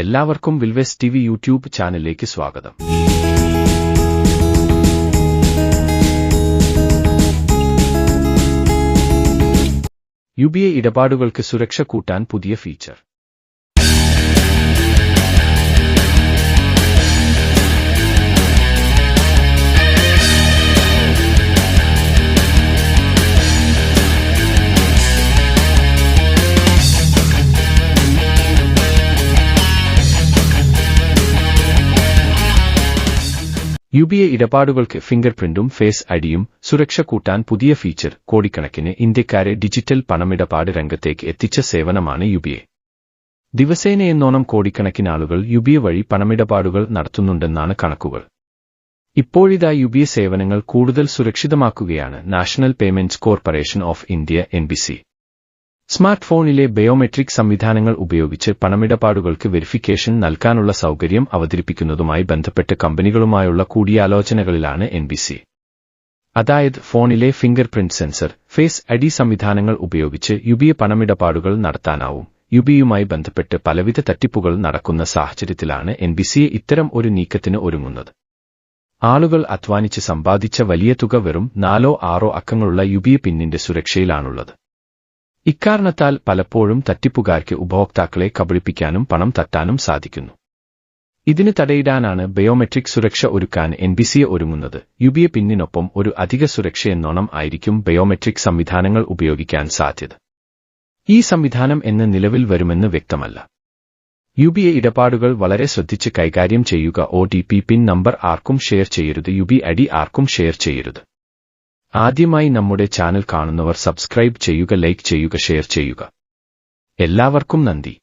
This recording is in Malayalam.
എല്ലാവർക്കും വിൽവെസ് ടി വി യൂട്യൂബ് ചാനലിലേക്ക് സ്വാഗതം. യു ബി ഇടപാടുകൾക്ക് സുരക്ഷ കൂട്ടാൻ പുതിയ ഫീച്ചർ. യു ബി എ ഇടപാടുകൾക്ക് ഫിംഗർ പ്രിന്റും ഫേസ് ഐഡിയും സുരക്ഷ കൂട്ടാൻ പുതിയ ഫീച്ചർ കോടിക്കണക്കിന് ഇന്ത്യക്കാരെ ഡിജിറ്റൽ പണമിടപാട് രംഗത്തേക്ക് എത്തിച്ച സേവനമാണ് യു ബി എ. ദിവസേനയെന്നോണം കോടിക്കണക്കിന് ആളുകൾ യു ബി എ വഴി പണമിടപാടുകൾ നടത്തുന്നുണ്ടെന്നാണ് കണക്കുകൾ. ഇപ്പോഴിതാ യു ബി എ സേവനങ്ങൾ കൂടുതൽ സുരക്ഷിതമാക്കുകയാണ് national payments corporation of India N P C. Smart ഫോണിലെ ബയോമെട്രിക് സംവിധാനങ്ങൾ ഉപയോഗിച്ച് പണമിടപാടുകൾക്ക് വെരിഫിക്കേഷൻ നൽകാനുള്ള സൗകര്യം അവതരിപ്പിക്കുന്നതുമായി ബന്ധപ്പെട്ട് കമ്പനികളുമായുള്ള കൂടിയാലോചനകളിലാണ് എൻ അതായത് ഫോണിലെ finger print sensor face ID സംവിധാനങ്ങൾ ഉപയോഗിച്ച് യുബിയെ പണമിടപാടുകൾ നടത്താനാവും. യുബിയുമായി ബന്ധപ്പെട്ട് പലവിധ തട്ടിപ്പുകൾ നടക്കുന്ന സാഹചര്യത്തിലാണ് എൻ ഇത്തരം ഒരു നീക്കത്തിന് ഒരുങ്ങുന്നത്. ആളുകൾ അധ്വാനിച്ച് സമ്പാദിച്ച വലിയ തുക വെറും നാലോ ആറോ അക്കങ്ങളുള്ള യുബിയ പിന്നിന്റെ സുരക്ഷയിലാണുള്ളത്. ഇക്കാരണത്താൽ പലപ്പോഴും തട്ടിപ്പുകാർക്ക് ഉപഭോക്താക്കളെ കബളിപ്പിക്കാനും പണം തട്ടാനും സാധിക്കുന്നു. ഇതിന് തടയിടാനാണ് ബയോമെട്രിക് സുരക്ഷ ഒരുക്കാൻ എൻ ബി സിയെ ഒരുങ്ങുന്നത്. യുബിയെ പിന്നിനൊപ്പം ഒരു അധിക സുരക്ഷയെന്നോണം ആയിരിക്കും ബയോമെട്രിക് സംവിധാനങ്ങൾ ഉപയോഗിക്കാൻ സാധ്യത. ഈ സംവിധാനം എന്ന് നിലവിൽ വരുമെന്ന് വ്യക്തമല്ല. യു ബി എ ഇടപാടുകൾ വളരെ ശ്രദ്ധിച്ച് കൈകാര്യം ചെയ്യുക O T P PIN number ആർക്കും ഷെയർ ചെയ്യരുത് യു ബി ഐ ഡി ആർക്കും ഷെയർ ചെയ്യരുത്. ആദ്യമായി നമ്മുടെ ചാനൽ കാണുന്നവർ സബ്സ്ക്രൈബ് ചെയ്യുക ലൈക്ക് ചെയ്യുക ഷെയർ ചെയ്യുക. എല്ലാവർക്കും നന്ദി.